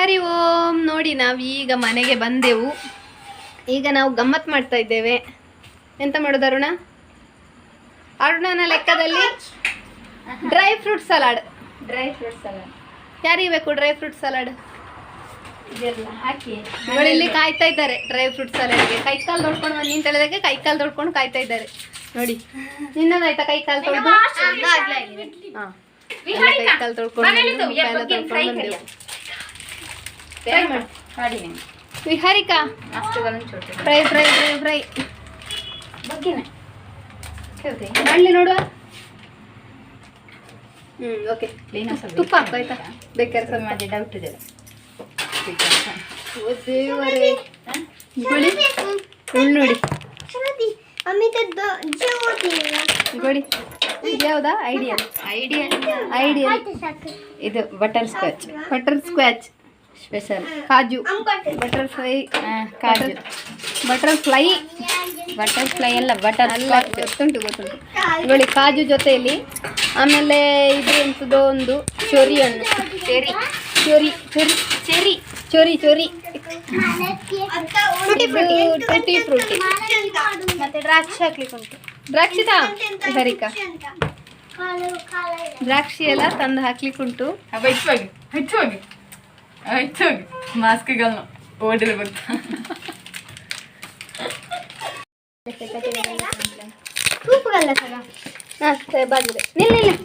ಹರಿ ಓಂ. ನೋಡಿ ನಾವು ಈಗ ಮನೆಗೆ ಬಂದೆವು. ಈಗ ನಾವು ಗಮ್ಮತ್ ಮಾಡ್ತಾ ಇದ್ದೇವೆ. ಎಂತ ಮಾಡೋದು ಅರುಣ? ಅರುಣನ ಲೆಕ್ಕದಲ್ಲಿ dry fruit salad. Dry fruit salad. ಯಾರಿಗೆ ಬೇಕು ಡ್ರೈ ಫ್ರೂಟ್ ಸಲಾಡ್? ಇವರು ಇಲ್ಲಿ ಕಾಯ್ತಾ ಇದ್ದಾರೆ ಡ್ರೈ ಫ್ರೂಟ್ ಸಲಾಡ್ಗೆ. ಕೈ ಕಾಲು ತೊಳ್ಕೊಂಡು ಬಂದು ಅಂತ ಹೇಳಿದಾಗ ಕೈ ಕಾಲು ತೊಳ್ಕೊಂಡು ಕಾಯ್ತಾ ಇದ್ದಾರೆ. ನೋಡಿ ನಿನ್ನದಾಯ್ತಾ ಕೈ ಕಾಲು ತೊಳ್ದು ಹಾ ಕೈ ಕಾಲು ತೊಳ್ಕೊಂಡು ತೊಳ್ಕೊಂಡು ಫ್ರೈ ಮಾಡಿ ಮಾಡಿ ನೀವು Viharika ಅಷ್ಟುಗಳನ್ನು Chotu. Fry fry fry fry ಬಗ್ಗೆನೆ. ಮಾಡಲಿ ನೋಡುವ? ಹ್ಞೂ ಓಕೆ ಕ್ಲೀನ್ ತುಪ್ಪ ಹಾಕು ಆಯ್ತಾ? ಬೇಕಾದ್ರೆ ಸ್ವಲ್ಪ ಡೌಟ್ ಇದೆ. ದೇವರೇ. ನೋಡಿ. ಯಾವ್ದಾ? ಐಡಿಯಾ ಐಡಿಯಾ ಇದು butterscotch butterscotch special ಕಾಜು ಬಟರ್ಫ್ಲೈ ಕಾಜು ಬಟರ್ಫ್ಲೈ ಫ್ಲೈ ಬಟರ್ ಫ್ಲೈ ಎಲ್ಲ ಬಟರ್ ಎಲ್ಲ ಗೊತ್ತುಂಟು ಗೊತ್ತುಂಟು. ನೋಡಿ ಕಾಜು ಜೊತೆಯಲ್ಲಿ ಆಮೇಲೆ ಇದು ಎಂಥದ್ದು ಒಂದು ಚೊರಿ. ಹಣ್ಣು cherry cherry. Cherry. Cherry cherry. ಚೊರಿ ಇದು ಫ್ರೂಟಿ ಫ್ರೂಟಿ ಮತ್ತೆ ದ್ರಾಕ್ಷಿ ಹಾಕ್ಲಿಕ್ಕೆ ಉಂಟು ದ್ರಾಕ್ಷಿತಾ ಹರಿಕಾ ದ್ರಾಕ್ಷಿ ಎಲ್ಲ ತಂದು ಹಾಕ್ಲಿಕ್ಕುಂಟು. ಹೆಚ್ಚು ಹೆಚ್ಚೋಗಿ ಹೆಚ್ಚೋಗಿ ಮಾಸ್ಕ್ಗಳನ್ನು ಓಡಲು ಬರ್ತಾ ಹಾಂ ಸರಿ ಬಾಗಿದೆ ನಿಲ್ಲ ನಿಲ್ಲ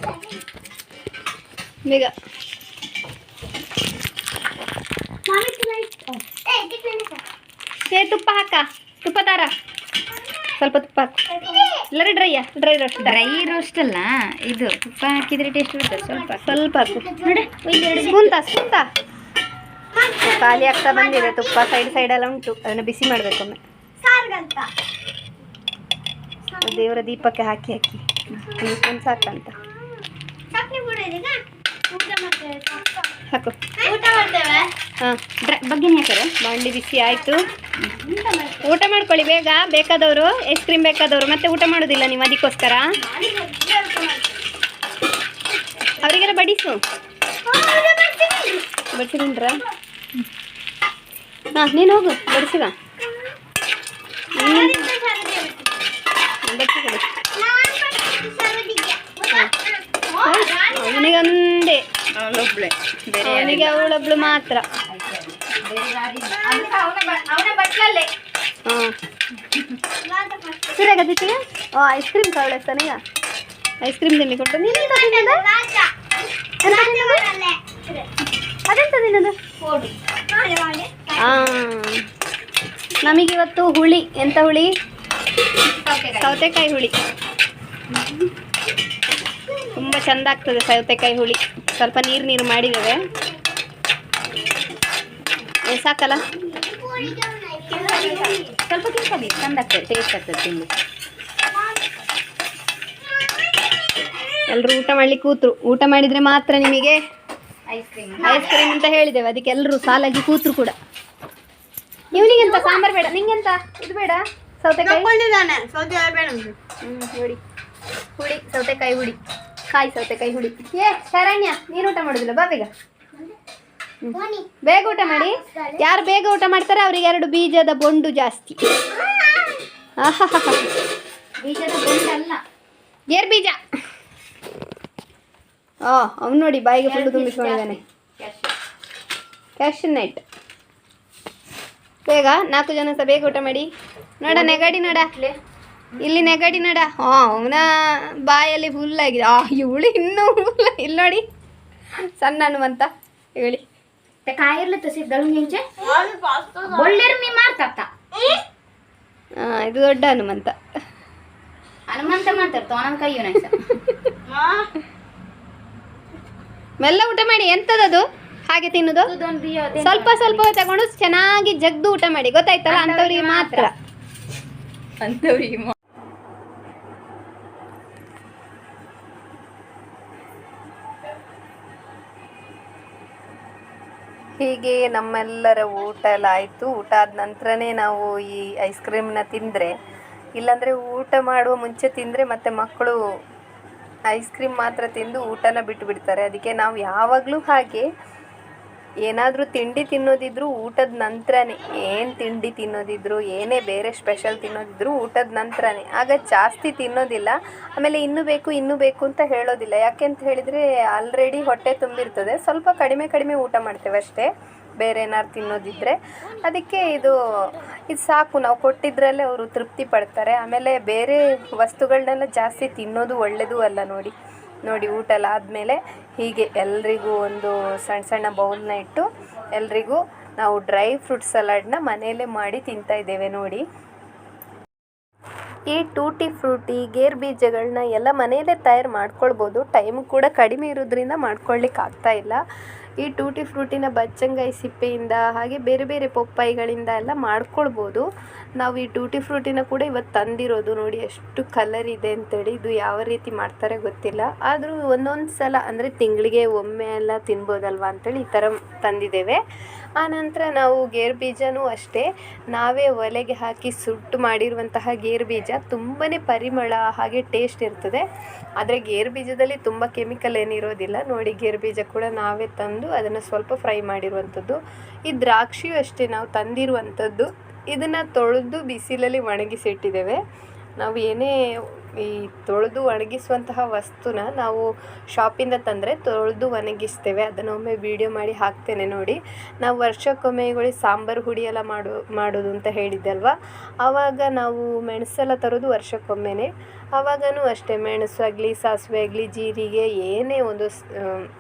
ಬೇಗ ಏ ತುಪ್ಪ ಹಾಕ. ತುಪ್ಪ ತಾರ ಸ್ವಲ್ಪ ತುಪ್ಪ ಹಾಕು. ಇಲ್ಲರಿ ಡ್ರೈಯಾ ಡ್ರೈ ರೋಸ್ಟ್ ಡ್ರೈ ರೋಸ್ಟ್ ಅಲ್ಲ ಇದು ತುಪ್ಪ ಹಾಕಿದ್ರೆ ಟೇಸ್ಟ್ ಬರ್ತದೆ. ಸ್ವಲ್ಪ ಸ್ವಲ್ಪ ಹಾಕು. ತಾ ಸ್ಪೂನ್ ತಾ ಖಾಲಿ ಆಗ್ತಾ ಬಂದಿದೆ ತುಪ್ಪ ಸೈಡ್ ಸೈಡ್ ಎಲ್ಲ ಉಂಟು. ಅದನ್ನು ಬಿಸಿ ಮಾಡಬೇಕೊಮ್ಮೆ ದೇವರ ದೀಪಕ್ಕೆ ಹಾಕಿ ಹಾಕಿ. ಒಂದು ಸ್ಪೂನ್ ಸಾಕಂತ ಹಾಕು ಹಾಂ? ಬಗ್ಗಿನ ಹಾಕರೆ ಬಾಂಡಿ ಬಿಸಿ ಆಯಿತು. ಊಟ ಮಾಡ್ಕೊಳ್ಳಿ ಬೇಗ. ಬೇಕಾದವರು ಐಸ್ ಕ್ರೀಮ್ ಬೇಕಾದವರು. ಮತ್ತೆ ಊಟ ಮಾಡೋದಿಲ್ಲ ನೀವು ಅದಕ್ಕೋಸ್ಕರ. ಅವರಿಗೆಲ್ಲ ಬಡಿಸು. ಬಡಿಸಿಕೊಂಡ್ರ ಹಾಂ ನೀನು ಹೋಗು ಬಡಿಸಿಗ ಬಡಿಸಿ ಕೊಡು ಅವನಿಗೊಂದೇ ಅವಳೊಬ್ಳೆ ಬೇರೆ ಅವನಿಗೆ ಅವಳೊಬ್ಳು ಮಾತ್ರ ಅವನ ಬಟ್ಲಲ್ಲೇ ಹಾಂ ಸರಿಯಾಗ ದಿಟ್ಟಿಗೆ ಓ ಐಸ್ ಕ್ರೀಮ್ ಕವಳಿಸ್ತಾನೆ ಈಗ ಐಸ್ ಕ್ರೀಮ್ ತಿನ್ನಿ ಕೊಟ್ಟು ನೀನು ನಮಗಿವತ್ತು ಹುಳಿ. ಎಂತ ಹುಳಿ? ಸೌತೆಕಾಯಿ. ಹುಳಿ. ತುಂಬ ಚಂದ ಆಗ್ತದೆ ಸೌತೆಕಾಯಿ ಹುಳಿ. ಸ್ವಲ್ಪ ನೀರು ನೀರು ಮಾಡಿದ್ದೇವೆ. ಸಾಕಲ್ಲ? ಸ್ವಲ್ಪ ಚಂದ ಆಗ್ತದೆ ಟೇಸ್ಟ್ ಆಗ್ತದೆ ತಿಂದು. ಎಲ್ಲರೂ ಊಟ ಮಾಡ್ಲಿಕ್ಕೆ ಕೂತ್ರು. ಊಟ ಮಾಡಿದ್ರೆ ಮಾತ್ರ ನಿಮಗೆ ಐಸ್ ಕ್ರೀಮ್ ಐಸ್ ಕ್ರೀಮ್ ಅಂತ ಹೇಳಿದ್ದೇವೆ. ಅದಕ್ಕೆ ಎಲ್ಲರೂ ಸಾಲಾಗಿ ಕೂತ್ರು ಕೂಡ. ಇವನಿಗೆಂತ ಸಾಂಬಾರ್ ಬೇಡ. ನಿಂಗೆಂತ? ಇದು ಬೇಡ. ಸೌತೆಕಾಯಿ? ಹುಡಿ. ಹುಳಿ ಸೌತೆಕಾಯಿ ಹುಡಿ. ಕಾಯಿ ಸೌತೆಕಾಯಿ ಹುಡಿ. ಏ ಶರಣ್ಯ ನೀನು ಊಟ ಮಾಡೋದಿಲ್ಲ? ಬಾ ಬೇಗ. ಬೇಗ ಊಟ ಮಾಡಿ. ಯಾರು ಬೇಗ ಊಟ ಮಾಡ್ತಾರೆ ಅವರಿಗೆ ಎರಡು ಬೀಜದ ಬೊಂಡು ಜಾಸ್ತಿ. ಆಹಾ ಬೀಜದ ಬೊಂಡು ಅಲ್ಲ ಗೇರ್ ಬೀಜ. ಆ ಅವ್ನು ನೋಡಿ ಬಾಯಿಗೆ ಫುಲ್ಲು ತುಂಬಿಸ್ಕೊಂಡಿದ್ದಾನೆ ಕ್ಯಾಶ್ ನೈಟ್ ಬೇಗ ನಾಲ್ಕು ಜನ ಸಹ ಬೇಗ ಊಟ ಮಾಡಿ. ನೋಡ ನೆಗಡಿ ನೋಡ. ಇಲ್ಲಿ ನೆಗಡಿ ನೋಡ. ಹಾ ಅವನ ಬಾಯಲ್ಲಿ ಫುಲ್ ಆಗಿದೆ. ಆ ಇವಳು ಇನ್ನೂ ಫುಲ್ ಇಲ್ಲಿ ನೋಡಿ. ಸಣ್ಣ ಹನುಮಂತ ಹೇಳಿ. ಕಾಯಿರ್ಲಿ ಸಿದ್ದಳು ಮುಂಚೆ ಒಳ್ಳೆರು ಮೀ ಮಾರ್ತಾತ ಹಾ ಇದು ದೊಡ್ಡ ಹನುಮಂತ. ಹನುಮಂತ ಮಾತಾಡ್ತಾವ ನನ್ನ ಕೈಯು ನೈಸ ಮೆಲ್ಲ ಊಟ ಮಾಡಿ ಎಂತದದು? ಹಾಗೆ ತಿನ್ನುದು? ಸ್ವಲ್ಪ ಸ್ವಲ್ಪ ತಗೊಂಡು ಚೆನ್ನಾಗಿ ಜಗ್ದು ಊಟ ಮಾಡಿ ಗೊತ್ತಾಯ್ತಲ್ಲ? ಅಂತವ್ರಿಗೆ ಮಾತ್ರ. ಅಂತವ್ರಿಗೆ ಹೀಗೆ ನಮ್ಮೆಲ್ಲರ ಊಟ ಎಲ್ಲ ಆಯ್ತು. ಊಟ ಆದ ನಂತರನೇ ನಾವು ಈ ಐಸ್ ಕ್ರೀಮ್ನ ತಿಂದ್ರೆ ಇಲ್ಲಾಂದ್ರೆ ಊಟ ಮಾಡುವ ಮುಂಚೆ ತಿಂದ್ರೆ ಮತ್ತೆ ಮಕ್ಕಳು ಐಸ್ ಕ್ರೀಮ್ ಮಾತ್ರ ತಿಂದು ಊಟನ ಬಿಟ್ಟು ಬಿಡ್ತಾರೆ. ಅದಕ್ಕೆ ನಾವು ಯಾವಾಗಲೂ ಹಾಗೆ ಏನಾದರೂ ತಿಂಡಿ ತಿನ್ನೋದಿದ್ರು ಊಟದ ನಂತರನೇ. ಏನು ತಿಂಡಿ ತಿನ್ನೋದಿದ್ರು, ಏನೇ ಬೇರೆ ಸ್ಪೆಷಲ್ ತಿನ್ನೋದಿದ್ರು ಊಟದ ನಂತರನೇ. ಆಗ ಜಾಸ್ತಿ ತಿನ್ನೋದಿಲ್ಲ. ಆಮೇಲೆ ಇನ್ನೂ ಬೇಕು ಇನ್ನೂ ಬೇಕು ಅಂತ ಹೇಳೋದಿಲ್ಲ. ಯಾಕೆ ಅಂತ ಹೇಳಿದರೆ ಆಲ್ರೆಡಿ ಹೊಟ್ಟೆ ತುಂಬಿರ್ತದೆ. ಸ್ವಲ್ಪ ಕಡಿಮೆ ಕಡಿಮೆ ಊಟ ಮಾಡ್ತೇವೆ ಅಷ್ಟೇ. ಬೇರೆ ಏನಾದ್ರು ತಿನ್ನೋದಿದ್ದರೆ ಅದಕ್ಕೆ ಇದು ಇದು ಸಾಕು. ನಾವು ಕೊಟ್ಟಿದ್ರಲ್ಲೇ ಅವರು ತೃಪ್ತಿ ಪಡ್ತಾರೆ. ಆಮೇಲೆ ಬೇರೆ ವಸ್ತುಗಳನ್ನೆಲ್ಲ ಜಾಸ್ತಿ ತಿನ್ನೋದು ಒಳ್ಳೆಯದು ಅಲ್ಲ ನೋಡಿ. ನೋಡಿ, ಊಟ ಎಲ್ಲ ಆದಮೇಲೆ ಹೀಗೆ ಎಲ್ರಿಗೂ ಒಂದು ಸಣ್ಣ ಸಣ್ಣ ಬೌಲ್ನ ಇಟ್ಟು ಎಲ್ರಿಗೂ ನಾವು ಡ್ರೈ ಫ್ರೂಟ್ ಸಲಾಡ್ನ ಮನೆಯಲ್ಲೇ ಮಾಡಿ ತಿಂತಾ ಇದ್ದೇವೆ ನೋಡಿ. ಈ ಟೂಟಿ ಫ್ರೂಟಿ, ಗೇರ್ ಬೀಜಗಳನ್ನ ಎಲ್ಲ ಮನೆಯಲ್ಲೇ ತಯಾರು ಮಾಡ್ಕೊಳ್ಬೋದು. ಟೈಮ್ ಕೂಡ ಕಡಿಮೆ ಇರೋದ್ರಿಂದ ಮಾಡ್ಕೊಳ್ಲಿಕ್ಕೆ ಆಗ್ತಾ ಇಲ್ಲ. ಈ ಟೂಟಿ ಫ್ರೂಟಿನ ಬಚ್ಚಂಗಾಯಿ ಸಿಪ್ಪೆಯಿಂದ ಹಾಗೆ ಬೇರೆ ಬೇರೆ ಪೊಪ್ಪಾಯಿಗಳಿಂದ ಎಲ್ಲ ಮಾಡ್ಕೊಳ್ಬೋದು. ನಾವು ಈ ಟೂಟಿ ಫ್ರೂಟಿನ ಕೂಡ ಇವತ್ತು ತಂದಿರೋದು ನೋಡಿ ಎಷ್ಟು ಕಲರ್ ಇದೆ ಅಂತೇಳಿ, ಇದು ಯಾವ ರೀತಿ ಮಾಡ್ತಾರೆ ಗೊತ್ತಿಲ್ಲ. ಆದರೂ ಒಂದೊಂದು ಸಲ ಅಂದರೆ ತಿಂಗಳಿಗೆ ಒಮ್ಮೆ ಎಲ್ಲ ತಿನ್ಬೋದಲ್ವಾ ಅಂತೇಳಿ ಈ ಥರ ತಂದಿದ್ದೇವೆ. ಆನಂತರ ನಾವು ಗೇರು ಬೀಜನೂ ಅಷ್ಟೇ, ನಾವೇ ಒಲೆಗೆ ಹಾಕಿ ಸುಟ್ಟು ಮಾಡಿರುವಂತಹ ಗೇರು ಬೀಜ ತುಂಬಾ ಪರಿಮಳ ಹಾಗೆ ಟೇಸ್ಟ್ ಇರ್ತದೆ. ಆದರೆ ಗೇರು ಬೀಜದಲ್ಲಿ ತುಂಬ ಕೆಮಿಕಲ್ ಏನಿರೋದಿಲ್ಲ, ನೋಡಿ ಗೇರು ಬೀಜ ಕೂಡ ನಾವೇ ತಂದು ಅದನ್ನು ಸ್ವಲ್ಪ ಫ್ರೈ ಮಾಡಿರುವಂಥದ್ದು. ಈ ದ್ರಾಕ್ಷಿಯು ಅಷ್ಟೇ, ನಾವು ತಂದಿರುವಂಥದ್ದು. ಇದನ್ನು ತೊಳೆದು ಬಿಸಿಲಲ್ಲಿ ಒಣಗಿಸಿಟ್ಟಿದ್ದೇವೆ. ನಾವು ಏನೇ ಈ ತೊಳೆದು ಒಣಗಿಸುವಂತಹ ವಸ್ತುನ ನಾವು ಶಾಪಿಂದ ತಂದರೆ ತೊಳೆದು ಒಣಗಿಸ್ತೇವೆ. ಅದನ್ನು ಒಮ್ಮೆ ವೀಡಿಯೋ ಮಾಡಿ ಹಾಕ್ತೇನೆ ನೋಡಿ. ನಾವು ವರ್ಷಕ್ಕೊಮ್ಮೆ ಸಾಂಬಾರು ಹುಡಿ ಎಲ್ಲ ಮಾಡು, ಮಾಡೋದು ಅಂತ ಹೇಳಿದ್ದೆ ಅಲ್ವಾ? ಆವಾಗ ನಾವು ಮೆಣಸೆಲ್ಲ ತರೋದು ವರ್ಷಕ್ಕೊಮ್ಮೆನೇ. ಆವಾಗನೂ ಅಷ್ಟೇ ಮೆಣಸು ಆಗಲಿ, ಸಾಸಿವೆ ಆಗಲಿ, ಜೀರಿಗೆ, ಏನೇ ಒಂದು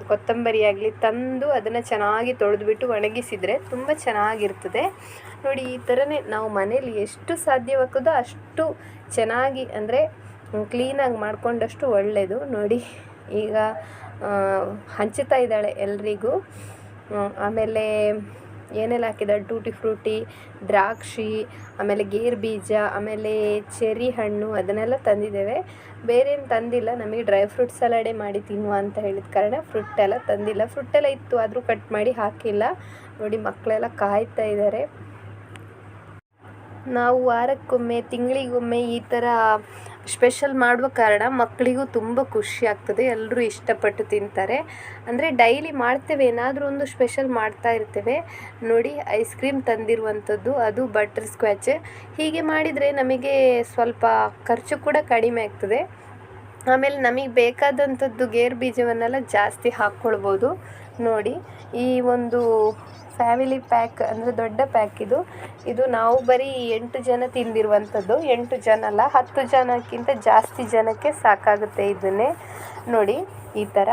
ಕೊತ್ತಂಬರಿ ಆಗಲಿ ತಂದು ಅದನ್ನು ಚೆನ್ನಾಗಿ ತೊಳೆದುಬಿಟ್ಟು ಒಣಗಿಸಿದರೆ ತುಂಬ ಚೆನ್ನಾಗಿರ್ತದೆ. ನೋಡಿ ಈ ಥರನೇ ನಾವು ಮನೇಲಿ ಎಷ್ಟು ಸಾಧ್ಯವಾಗ್ತದೋ ಅಷ್ಟು ಚೆನ್ನಾಗಿ ಅಂದರೆ ಕ್ಲೀನಾಗಿ ಮಾಡಿಕೊಂಡಷ್ಟು ಒಳ್ಳೆಯದು ನೋಡಿ, ಈಗ ಹಂಚುತ್ತಾ ಇದ್ದಾಳೆ ಎಲ್ರಿಗೂ. ಆಮೇಲೆ ಏನೆಲ್ಲ ಹಾಕಿದ್ದಾಳೆ? ಟೂಟಿ ಫ್ರೂಟಿ, ದ್ರಾಕ್ಷಿ, ಆಮೇಲೆ ಗೇರು ಬೀಜ, ಆಮೇಲೆ ಚೆರಿ ಹಣ್ಣು, ಅದನ್ನೆಲ್ಲ ತಂದಿದ್ದೇವೆ. ಬೇರೇನು ತಂದಿಲ್ಲ. ನಮಗೆ ಡ್ರೈ ಫ್ರೂಟ್ ಸಲಾಡೇ ಮಾಡಿ ತಿನ್ನುವ ಅಂತ ಹೇಳಿದ ಕಾರಣ ಫ್ರೂಟ್ ಎಲ್ಲ ತಂದಿಲ್ಲ. ಫ್ರೂಟ್ ಎಲ್ಲ ಇತ್ತು, ಆದರೂ ಕಟ್ ಮಾಡಿ ಹಾಕಿಲ್ಲ. ನೋಡಿ, ಮಕ್ಕಳೆಲ್ಲ ಕಾಯ್ತಾ ಇದ್ದಾರೆ. ನಾವು ವಾರಕ್ಕೊಮ್ಮೆ, ತಿಂಗಳಿಗೊಮ್ಮೆ ಈ ಥರ ಸ್ಪೆಷಲ್ ಮಾಡುವ ಕಾರಣ ಮಕ್ಕಳಿಗೂ ತುಂಬ ಖುಷಿ ಆಗ್ತದೆ. ಎಲ್ಲರೂ ಇಷ್ಟಪಟ್ಟು ತಿಂತಾರೆ. ಅಂದರೆ ಡೈಲಿ ಮಾಡ್ತೇವೆ. ಏನಾದರೂ ಒಂದು ಸ್ಪೆಷಲ್ ಮಾಡ್ತಾ ಇರ್ತೇವೆ. ನೋಡಿ ಐಸ್ ಕ್ರೀಮ್ ತಂದಿರುವಂಥದ್ದು ಅದು ಬಟರ್ ಸ್ಕ್ವಾಚ್ ಹೀಗೆ ಮಾಡಿದರೆ ನಮಗೆ ಸ್ವಲ್ಪ ಖರ್ಚು ಕೂಡ ಕಡಿಮೆ ಆಗ್ತದೆ. ಆಮೇಲೆ ನಮಗೆ ಬೇಕಾದಂಥದ್ದು ಗೇರು ಬೀಜವನ್ನೆಲ್ಲ ಜಾಸ್ತಿ ಹಾಕ್ಕೊಳ್ಬೋದು. ನೋಡಿ, ಈ ಒಂದು ಫ್ಯಾಮಿಲಿ ಪ್ಯಾಕ್ ಅಂದರೆ ದೊಡ್ಡ ಪ್ಯಾಕ್ ಇದು. ಇದು ನಾವು ಬರೀ ಎಂಟು ಜನ ತಿಂದಿರುವಂಥದ್ದು. ಎಂಟು ಜನ ಅಲ್ಲ, ಹತ್ತು ಜನಕ್ಕಿಂತ ಜಾಸ್ತಿ ಜನಕ್ಕೆ ಸಾಕಾಗುತ್ತೆ ಇದನ್ನೇ ನೋಡಿ ಈ ಥರ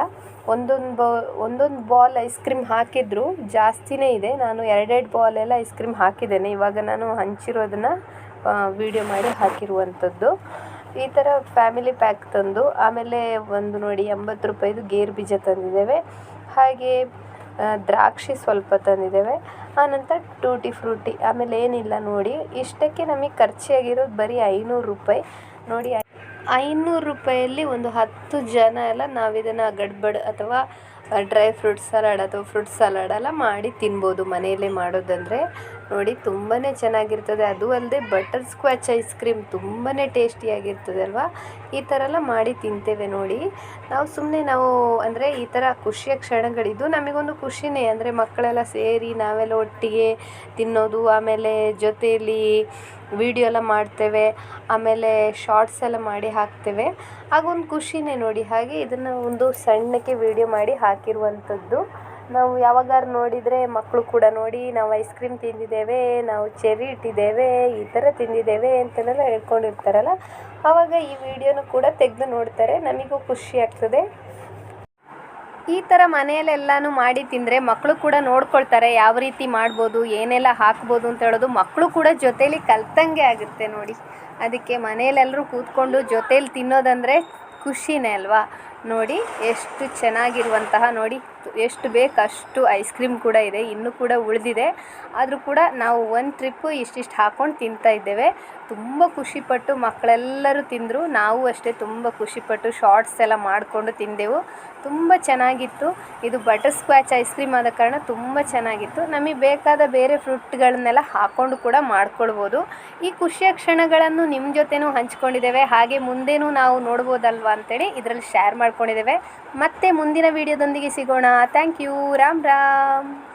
ಒಂದೊಂದು ಬಾ, ಒಂದೊಂದು ಬಾಲ್ ಐಸ್ ಕ್ರೀಮ್ ಹಾಕಿದ್ರು ಜಾಸ್ತಿನೇ ಇದೆ. ನಾನು ಎರಡೆರಡು ಬಾಲೆಲ್ಲ ಐಸ್ ಕ್ರೀಮ್ ಹಾಕಿದ್ದೇನೆ. ಇವಾಗ ನಾನು ಹಂಚಿರೋದನ್ನು ವಿಡಿಯೋ ಮಾಡಿ ಹಾಕಿರುವಂಥದ್ದು. ಈ ಥರ ಫ್ಯಾಮಿಲಿ ಪ್ಯಾಕ್ ತಂದು ಆಮೇಲೆ ಒಂದು ನೋಡಿ ಎಂಬತ್ತು ರೂಪಾಯಿದು ಗೇರ್ ಬೀಜ ತಂದಿದ್ದೇವೆ. ಹಾಗೆ ದ್ರಾಕ್ಷಿ ಸ್ವಲ್ಪ ತಂದಿದ್ದೇವೆ. ಆನಂತರ ಟೂಟಿ ಫ್ರೂಟಿ, ಆಮೇಲೆ ಏನಿಲ್ಲ ನೋಡಿ. ಇಷ್ಟಕ್ಕೆ ನಮಗೆ ಖರ್ಚಾಗಿರೋದು ಬರೀ ಐನೂರು ರೂಪಾಯಿ. ನೋಡಿ, ಐನೂರು ರೂಪಾಯಲ್ಲಿ ಒಂದು ಹತ್ತು ಜನ ಎಲ್ಲ ನಾವಿದನ್ನು ಗಡ್ಬಡ್ ಅಥವಾ ಡ್ರೈ ಫ್ರೂಟ್ ಸಲಾಡ್ ಅಥವಾ ಫ್ರೂಟ್ ಸಲಾಡ್ ಎಲ್ಲ ಮಾಡಿ ತಿನ್ಬೋದು. ಮನೆಯಲ್ಲೇ ಮಾಡೋದಂದರೆ ನೋಡಿ ತುಂಬಾ ಚೆನ್ನಾಗಿರ್ತದೆ. ಅದು ಅಲ್ಲದೆ ಬಟರ್ ಸ್ಕ್ವಾಚ್ ಐಸ್ ಕ್ರೀಮ್ ತುಂಬಾ ಟೇಸ್ಟಿಯಾಗಿರ್ತದೆ ಅಲ್ವಾ? ಈ ಥರ ಎಲ್ಲ ಮಾಡಿ ತಿಂತೇವೆ ನೋಡಿ. ನಾವು ಸುಮ್ಮನೆ ನಾವು ಅಂದರೆ ಈ ಥರ ಖುಷಿಯ ಕ್ಷಣಗಳಿದ್ದು ನಮಗೊಂದು ಖುಷಿನೇ. ಅಂದರೆ ಮಕ್ಕಳೆಲ್ಲ ಸೇರಿ ನಾವೆಲ್ಲ ಒಟ್ಟಿಗೆ ತಿನ್ನೋದು, ಆಮೇಲೆ ಜೊತೆಯಲ್ಲಿ ವಿಡಿಯೋ ಎಲ್ಲ ಮಾಡ್ತೇವೆ, ಆಮೇಲೆ ಶಾರ್ಟ್ಸ್ ಎಲ್ಲ ಮಾಡಿ ಹಾಕ್ತೇವೆ. ಆಗೊಂದು ಖುಷಿನೇ ನೋಡಿ. ಹಾಗೆ ಇದನ್ನು ಒಂದು ಸಣ್ಣಕ್ಕೆ ವೀಡಿಯೋ ಮಾಡಿ ಹಾಕಿರುವಂಥದ್ದು. ನಾವು ಯಾವಾಗಾರು ನೋಡಿದರೆ ಮಕ್ಕಳು ಕೂಡ ನೋಡಿ, ನಾವು ಐಸ್ ಕ್ರೀಮ್ ತಿಂದಿದ್ದೇವೆ, ನಾವು ಚೆರಿ ಇಟ್ಟಿದ್ದೇವೆ, ಈ ಥರ ತಿಂದಿದ್ದೇವೆ ಅಂತೆಲ್ಲ ಹೇಳ್ಕೊಂಡಿರ್ತಾರಲ್ಲ, ಆವಾಗ ಈ ವಿಡಿಯೋನು ಕೂಡ ತೆಗೆದು ನೋಡ್ತಾರೆ, ನಮಗೂ ಖುಷಿ ಆಗ್ತದೆ. ಈ ಥರ ಮನೆಯಲ್ಲೆಲ್ಲನೂ ಮಾಡಿ ತಿಂದರೆ ಮಕ್ಕಳು ಕೂಡ ನೋಡ್ಕೊಳ್ತಾರೆ, ಯಾವ ರೀತಿ ಮಾಡ್ಬೋದು, ಏನೆಲ್ಲ ಹಾಕ್ಬೋದು ಅಂತ ಹೇಳೋದು ಮಕ್ಕಳು ಕೂಡ ಜೊತೇಲಿ ಕಲ್ತಂಗೆ ಆಗುತ್ತೆ ನೋಡಿ. ಅದಕ್ಕೆ ಮನೆಯಲ್ಲೆಲ್ಲರೂ ಕೂತ್ಕೊಂಡು ಜೊತೇಲಿ ತಿನ್ನೋದಂದರೆ ಖುಷಿನೇ ಅಲ್ವಾ? ನೋಡಿ, ಎಷ್ಟು ಚೆನ್ನಾಗಿರುವಂತಹ ನೋಡಿ, ಎಷ್ಟು ಬೇಕು ಅಷ್ಟು ಐಸ್ ಕ್ರೀಮ್ ಕೂಡ ಇದೆ, ಇನ್ನೂ ಕೂಡ ಉಳಿದಿದೆ. ಆದರೂ ಕೂಡ ನಾವು ಒಂದು ಟ್ರಿಪ್ಪು ಇಷ್ಟಿಷ್ಟು ಹಾಕ್ಕೊಂಡು ತಿಂತಾ ಇದ್ದೇವೆ. ತುಂಬ ಖುಷಿಪಟ್ಟು ಮಕ್ಕಳೆಲ್ಲರೂ ತಿಂದರು, ನಾವು ಅಷ್ಟೇ ತುಂಬ ಖುಷಿಪಟ್ಟು ಶಾರ್ಟ್ಸ್ ಎಲ್ಲ ಮಾಡಿಕೊಂಡು ತಿಂದೆವು. ತುಂಬ ಚೆನ್ನಾಗಿತ್ತು. ಇದು ಬಟರ್ ಸ್ಕ್ವಾಚ್ ಐಸ್ ಕ್ರೀಮ್ ಆದ ಕಾರಣ ತುಂಬ ಚೆನ್ನಾಗಿತ್ತು. ನಮಗೆ ಬೇಕಾದ ಬೇರೆ ಫ್ರೂಟ್ಗಳನ್ನೆಲ್ಲ ಹಾಕ್ಕೊಂಡು ಕೂಡ ಮಾಡ್ಕೊಳ್ಬೋದು. ಈ ಖುಷಿಯ ಕ್ಷಣಗಳನ್ನು ನಿಮ್ಮ ಜೊತೆನೂ ಹಂಚ್ಕೊಂಡಿದ್ದೇವೆ. ಹಾಗೆ ಮುಂದೇನೂ ನಾವು ನೋಡ್ಬೋದಲ್ವಾ ಅಂತೇಳಿ ಇದರಲ್ಲಿ ಶೇರ್ ಮಾಡ್ಕೊಂಡಿದ್ದೇವೆ. ಮತ್ತೆ ಮುಂದಿನ ವೀಡಿಯೋದೊಂದಿಗೆ ಸಿಗೋಣ. Thank you Ram Ram.